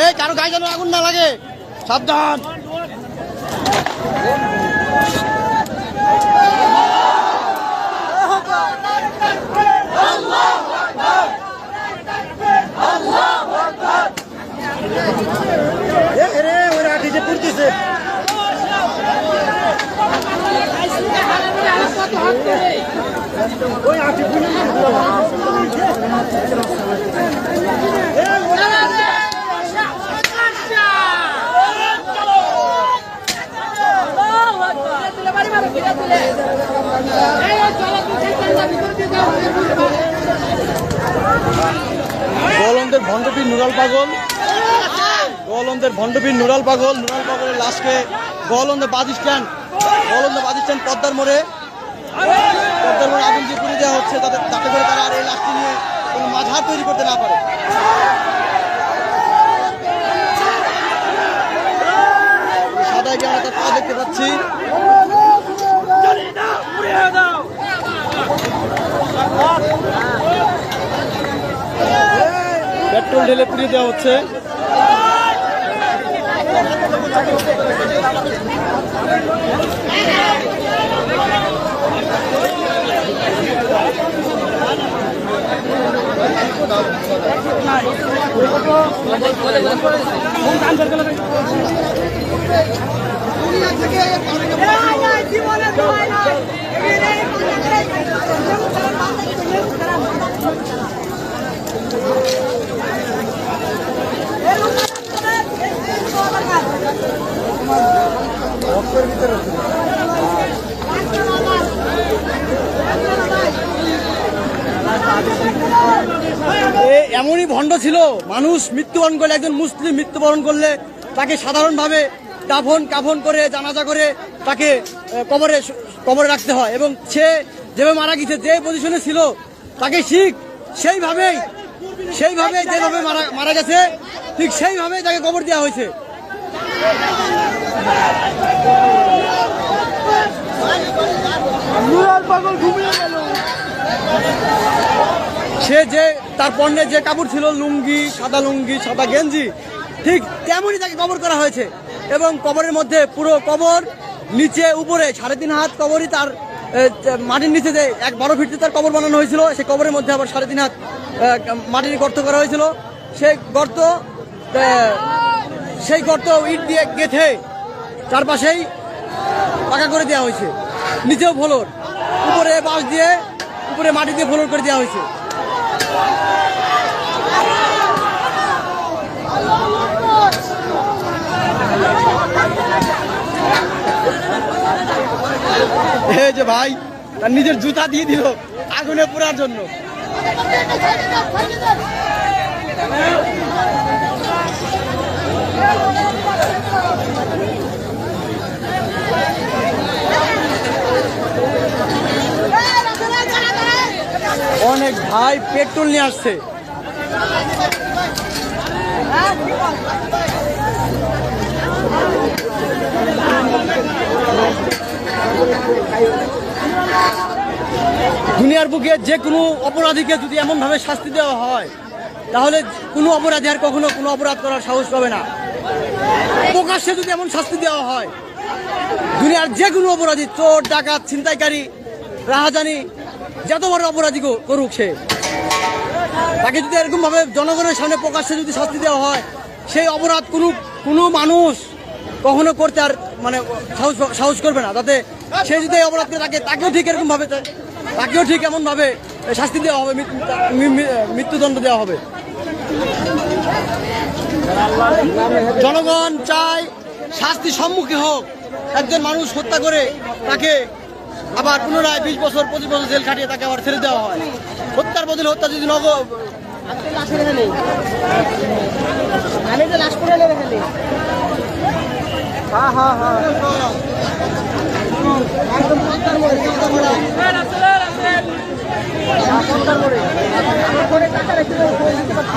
এই কারও গায়ে যেন আগুন না লাগে। সাবধান। এ গোলন্দের ভণ্ডপীর নুরাল পাগল। গোলন্দের ভণ্ডপীর নুরাল পাগল। নুরাল পাগলের লাশকে গোলন্দের বাস স্ট্যান্ড বাস স্ট্যান্ড পদ্মার মোড়ে। মোড়ে আগুন যে পুড়ে দেওয়া হচ্ছে, তাতে তাতে করে তারা আর এই লাশটি নিয়ে কোনো মাঝার তৈরি করতে না পারে। সাদায় গিয়ে আমরা তার পা দেখতে পাচ্ছি। পেট্রোল ঢেলে পুড়িয়ে দেওয়া হচ্ছে। জীবনে সময় নয় এ এমনই ভণ্ড ছিল। মানুষ মৃত্যুবরণ করলে, একজন মুসলিম মৃত্যুবরণ করলে তাকে সাধারণভাবে দাফন, কাফন করে, জানাজা করে তাকে কবরে কবরে রাখতে হয় এবং সে যেভাবে মারা গেছে, যে পজিশনে ছিল, তাকে শিখ সেইভাবেই সেইভাবে যেভাবে মারা মারা গেছে, ঠিক সেইভাবেই তাকে কবর দেওয়া হয়েছে। সে যে, তার পণ্যে যে কাপড় ছিল, লুঙ্গি, সাদা লুঙ্গি, সাদা গেঞ্জি, ঠিক তেমনই তাকে কবর করা হয়েছে। এবং কবরের মধ্যে পুরো কবর, নিচে উপরে সাড়ে তিন হাত কবরই তার মাটির নিচে যে এক বারো ফিটতে তার কবর বানানো হয়েছিল, সেই কবরের মধ্যে আবার সাড়ে তিন হাত মাটির গর্ত করা হয়েছিল। সেই গর্ত সেই গর্ত ইট দিয়ে গেঁথে চারপাশেই পাকা করে দেওয়া হয়েছে। নিচেও ফ্লোর, উপরে বাঁশ দিয়ে উপরে মাটি দিয়ে ফ্লোর করে দেওয়া হয়েছে। যে ভাই, তার নিজের জুতা দিয়ে দিল আগুনে পোড়ার জন্য অনেক ভাই, পেট্রোল নিয়ে আসছে। দুনিয়ার বুকে যে কোনো অপরাধীকে যদি এমনভাবে শাস্তি দেওয়া হয়, তাহলে কোনো অপরাধী আর কখনো কোনো অপরাধ করার সাহস পাবে না। প্রকাশ্যে যদি এমন শাস্তি দেওয়া হয়, দুনিয়ার যে কোনো অপরাধী, চোর, ডাকাত, ছিনতাইকারী, রাহাজানি যত বড় অপরাধী করুক সে। তাকে যদি এরকম ভাবে জনগণের সামনে প্রকাশ্যে যদি শাস্তি দেওয়া হয়, সেই অপরাধ কোনো কোনো মানুষ কখনো করতে আর মানে সাহস সাহস করবে না। তাতে সে যদি এই অপরাধ করে তাকে তাকেও ঠিক এরকম ভাবে তাকেও ঠিক এমন ভাবে শাস্তি দেওয়া হবে মৃত্যুদণ্ড দেওয়া হবে। জনগণ চায় শাস্তি সম্মুখে হোক। একজন মানুষ হত্যা করে তাকে আবার পুনরায় বিশ বছর পঁচিশ বছর জেল খাটিয়ে তাকে আবার ছেড়ে দেওয়া হয়। হত্যার বদলে হত্যা যদি নগ আমি তো লাশ করে নেবে খালি। হ্যাঁ হ্যাঁ হ্যাঁ একদম পদ্মার মোড়ে পদ্মার মোড়ে হ্যাঁ, পদ্মার মোড়ে আমার ফোনে টাকা রেখে দেবো দিতে পারছি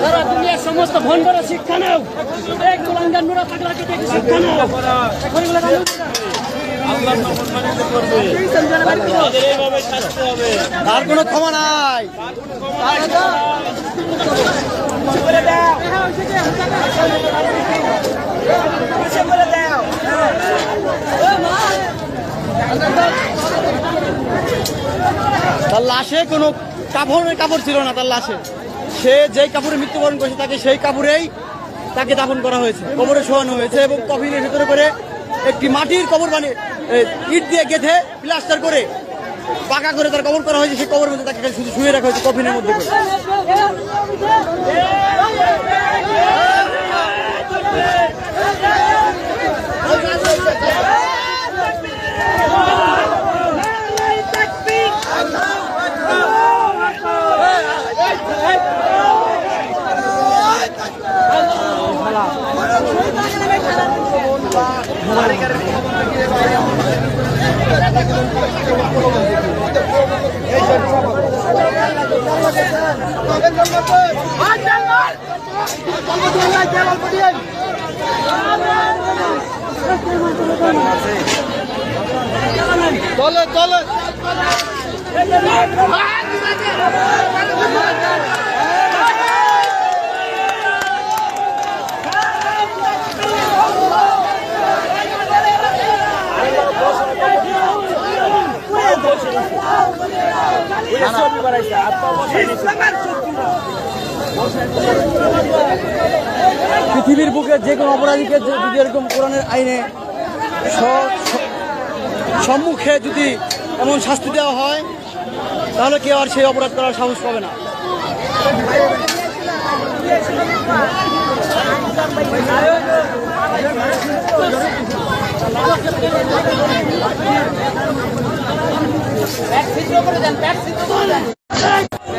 সারা দুনিয়ার সমস্ত ভণ্ডরা শিক্ষা নাও এক গোলাঙ্গার নুরা পাগলাকে দেখে শিক্ষা নাও এখন এগুলো কান্দো না। তার লাশে কোনো কাপড়ের কাপড় ছিল না তার লাশে। সে যেই কাপড়ে মৃত্যুবরণ করেছে তাকে সেই কাপড়েই তাকে দাফন করা হয়েছে। কবরে শোয়ানো হয়েছে এবং কফিনের ভিতরে করে একটি মাটির কবর বানিয়ে ইট দিয়ে গেঁথে প্লাস্টার করে পাকা করে তার কবর করা হয়েছে, সেই কবরের মধ্যে তাকে শুধু শুয়ে রাখা হয়েছে, কফিনের মধ্যে করে। পৃথিবীর বুকে যে কোনো অপরাধীকে যদি এরকম কোরআনের আইনে সম্মুখে যদি এমন শাস্তি দেওয়া হয়, তাহলে কেউ আর সেই অপরাধ করার সাহস পাবে না? আর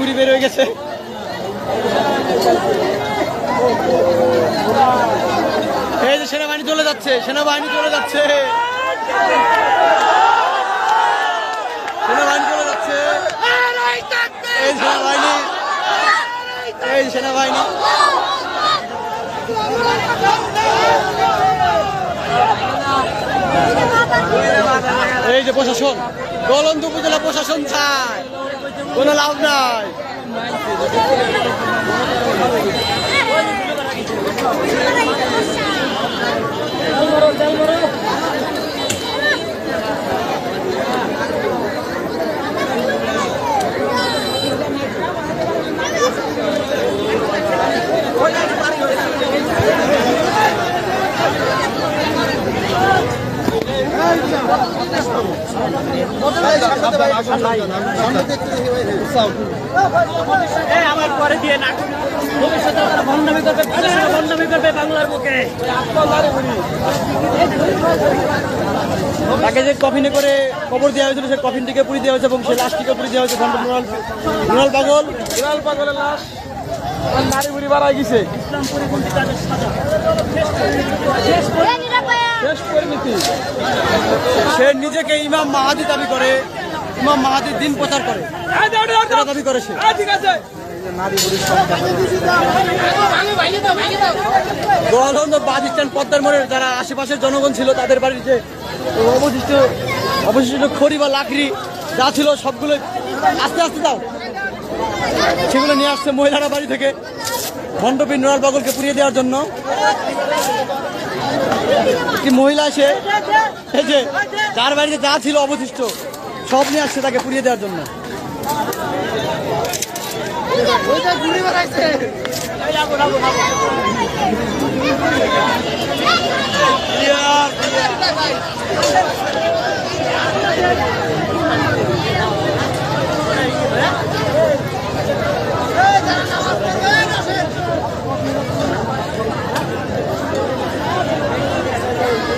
নাড়ি বের হয়ে গেছে। এই যে সেনাবাহিনী চলে যাচ্ছে, সেনাবাহিনী চলে যাচ্ছে। সেনাবাহিনী চলে যাচ্ছে। এই সেনাবাহিনী এই সেনাবাহিনী। এই যে প্রশাসন, গলন্দ উপজেলা প্রশাসন চায় কোনো লাভ নাই ভবিষ্যতে তাকে যে কফিনে করে কবর দেওয়া হয়েছিল সেই কফিনটিকে পুড়ি দেওয়া হয়েছে এবং সেই লাশটিকে পুড়ি দেওয়া হয়েছে পাগল। পাগলের লাশ। নারী বুড়ি গেছে। শেষ পরিণতি। সে নিজেকে ইমাম মাহাদি দাবি করে ইমাম মাহাদির দিন প্রচার করে। দাবি করে সে। গোয়ালন্দ বাস স্ট্যান্ড পদ্মার মোড়ের যারা আশেপাশের জনগণ ছিল তাদের বাড়ির যে অবশিষ্ট অবশিষ্ট খড়ি বা লাকড়ি যা ছিল সবগুলো আস্তে আস্তে দাও। সেগুলো নিয়ে আসছে মহিলারা বাড়ি থেকে। ভণ্ডপীর নোয়াল বাগলকে পুড়িয়ে দেওয়ার জন্য। একটি মহিলা এসে যে যার বাড়িতে যা ছিল অবশিষ্ট সব নিয়ে আসছে তাকে পুড়িয়ে দেওয়ার জন্য। ওইটা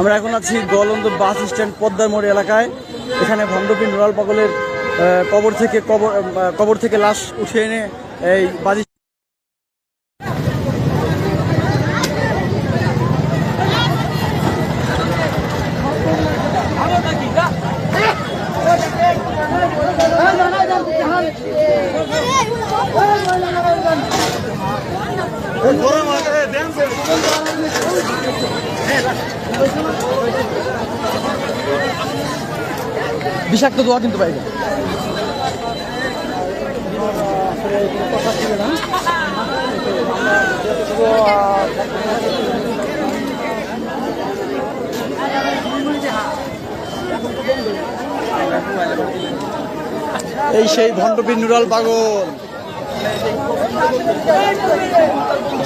আমরা এখন আছি গলন্দ বাস স্ট্যান্ড পদ্মার মোড় এলাকায়। এখানে ভণ্ডপী নুরাল পাগলের কবর থেকে কবর কবর থেকে লাশ উঠে এনে এই বাজি দোয়া কিন্তু পাইবে এই সেই ভণ্ডপীর নুরাল পাগল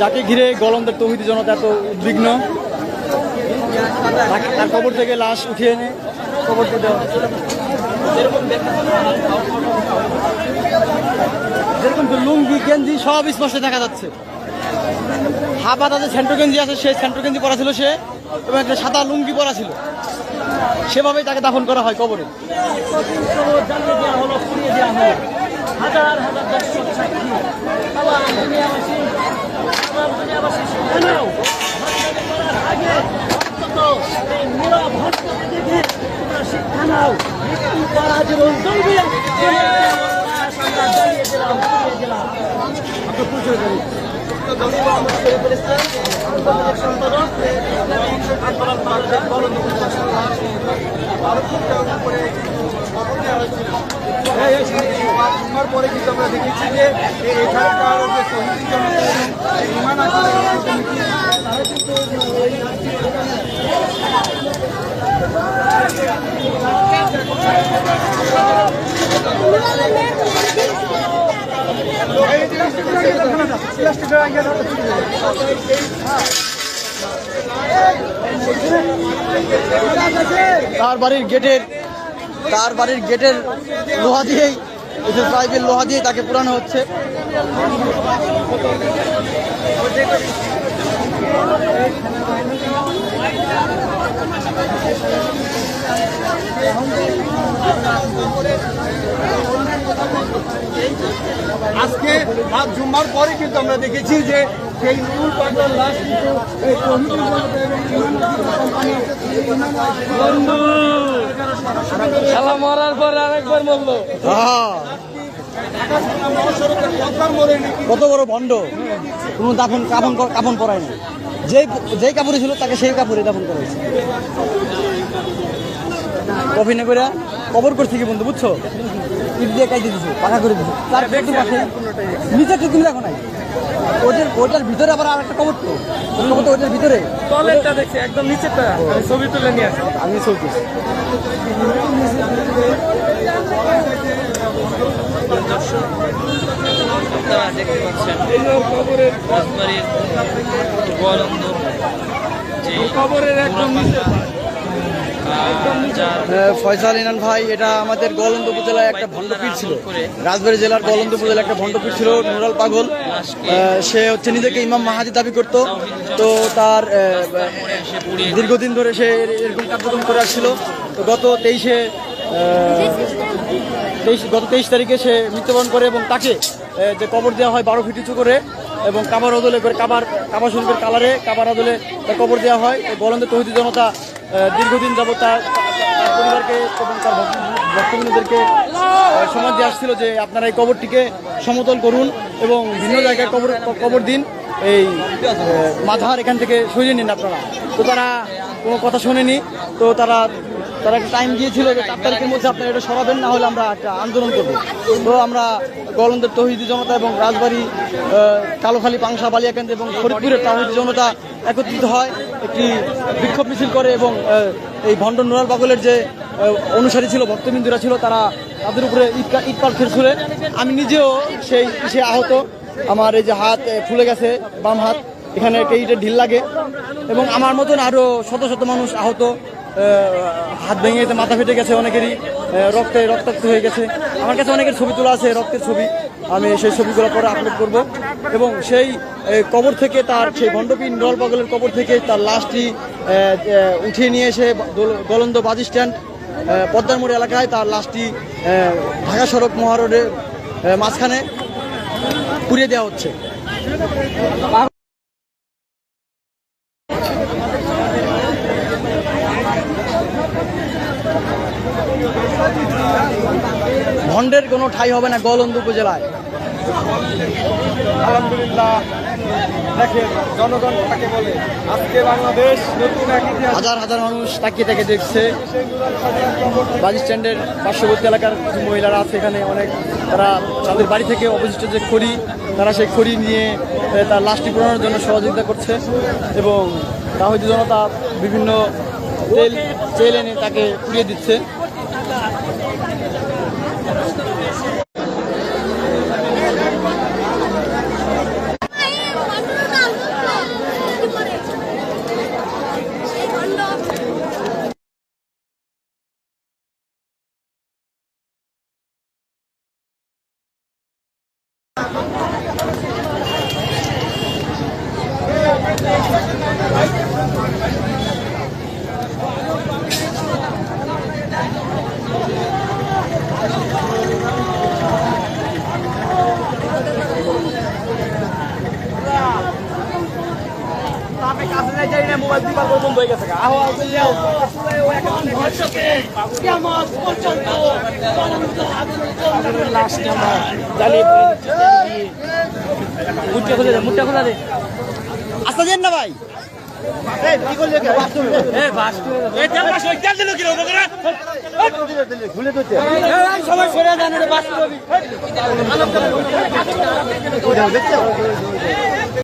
যাকে ঘিরে গলন্দের তহিদি জনতা এত উদ্বিগ্ন তার কবর থেকে লাশ উঠিয়ে এনে কবর হচ্ছে। যেরকম তো লুঙ্গি গেঞ্জি সব স্পষ্ট দেখা যাচ্ছে। হাফা তাদের সেন্ট্রো গেঞ্জি আছে সেই সেন্ট্রো গেঞ্জি পরা ছিল সে এবং একটা সাদা লুঙ্গি পরা ছিল। সেভাবেই তাকে দাফন করা হয় কবরে। হাজার হাজার দর্শক সাক্ষী আবার দুনিয়াবাসী আবার দুনিয়াবাসী সেখানেও ভণ্ডামি করার আগে অন্তত এই নীরব ভণ্ডকে দেখে তোমরা শিক্ষা নাও মৃত্যু করা জীবন চলবে পরে কিন্তু আমরা দেখেছি যে এখানকার ইমান কমিটি তারা কিন্তু তার বাড়ির গেটের তার বাড়ির গেটের লোহা দিয়েই পাইপের লোহা দিয়ে তাকে পুরানো হচ্ছে। আজকে আজ জুম্মার পরে কিন্তু আমরা দেখেছি যে সেই নুরুল পাগলার লাশ কিন্তু খেলা মরার পর আরেকবার মরলো হ্যাঁ কত বড় ভণ্ড? কোনো দাফন কাফন কাফন পরায় না যেই যেই কাপড়ে ছিল তাকে সেই কাপড়ে দাফন করা হয়েছে। কফি না করে কবর করছে কি বন্ধু বুঝছ? ইট দিয়ে কাইতে দিছে পাকা করে দিছে। তার একটু পাশে নিচে তো তুমি দেখো নাই। ওটার ওটার ভিতরে আবার আর একটা কবর তো। কবর তো ওটার ভিতরে। দেখছি একদম নিচেরটা। আমি ছবি তুলে নিয়ে আসি। আমি চলতেছি আপনারা দেখতে পাচ্ছেন রাজবাড়ির গোয়ালন্দ যে খবরের একদম নিচে আহ, যার ফয়সাল ইনান ভাই এটা আমাদের গলন্দ উপজেলায় একটা ভণ্ডপীঠ ছিল। রাজবাড়ী জেলার গলন্দ উপজেলায় একটা ভণ্ডপীঠ ছিল নুরাল পাগল। সে হচ্ছে নিজেকে ইমাম মাহাদি দাবি করত। তো তার দীর্ঘদিন ধরে সে এরকম কার্যক্রম করে আসছিল। তো গত তেইশে তেইশ গত তেইশ তারিখে সে মৃত্যুবরণ করে এবং তাকে যে কবর দেওয়া হয় বারো ফিট উঁচু করে এবং কাবার অদলে করে কাবার, কাবা শরীফের কালারে, কাবার তার কবর দেওয়া হয়। গলন্দের তহিদি জনতা দীর্ঘদিন যাবত তার পরিবারকে এবং তার ভক্ত- ভক্তবৃন্দদেরকে সমাজ দিয়ে আসছিল যে আপনারা এই কবরটিকে সমতল করুন এবং ভিন্ন জায়গায় কবর কবর দিন। এই মাঝার এখান থেকে সরিয়ে নিন আপনারা। তো তারা কোনো কথা শোনেনি। তো তারা তারা একটা টাইম দিয়েছিল যে চার তারিখের মধ্যে আপনারা এটা সরাবেন না হলে আমরা একটা আন্দোলন করব। তো আমরা গলন্দের তহিদি জনতা এবং রাজবাড়ি কালোখালী পাংশা বালিয়াকান্দ এবং ফরিদপুরের তাহিদি জনতা একত্রিত হয় একটি বিক্ষোভ মিছিল করে এবং এই ভণ্ড নুরাল পাগলের যে অনুসারী ছিল ভক্তবিন্দুরা ছিল তারা তাদের উপরে ইট কা- ইট পাথর ছুড়ে। আমি নিজেও সেই সে আহত। আমার এই যে হাত ফুলে গেছে বাম হাত এখানে একটা ইটের ঢিল লাগে। এবং আমার মতন আরও শত শত মানুষ আহত। আহ, হাত ভেঙে গেছে, মাথা ফেটে গেছে অনেকেরই রক্তে রক্তাক্ত হয়ে গেছে। আমার কাছে অনেকের ছবি তোলা আছে, রক্তের ছবি। আমি সেই ছবিগুলো পরে আপলোড করব। এবং সেই কবর থেকে তার সেই ভণ্ডপীন ডল পাগলের কবর থেকে তার লাশটি উঠিয়ে নিয়ে এসে গলন্দ বাস স্ট্যান্ড পদ্মার মোড় এলাকায় তার লাশটি ঢাকা সড়ক মহারোডের মাঝখানে পুড়িয়ে দেওয়া হচ্ছে। ভণ্ডের কোনো ঠাই হবে না গলন্দ উপজেলায়। আলহামদুলিল্লাহ। দেখেন জনগণ তাকে বলে আজকে বাংলাদেশ নতুন এক হাজার হাজার মানুষ তাকিয়ে তাকে দেখছে। বাস স্ট্যান্ডের পার্শ্ববর্তী এলাকার কিছু মহিলারা আছে এখানে অনেক তারা তাদের বাড়ি থেকে অবশিষ্ট যে খড়ি তারা সেই খড়ি নিয়ে তার লাশটি পুরানোর জন্য সহযোগিতা করছে। এবং তাহিদ জনতা বিভিন্ন তেল এনে তাকে পুড়িয়ে দিচ্ছে। লাস্টে আমরা জ্বালিয়ে মুটটা খুলে দে মুটটা খুলে দে আস্তে দেন না ভাই এ বাস এ তেল বাস ওই তেল দিল কি রকম করে সবাই সরে যান বাস করবি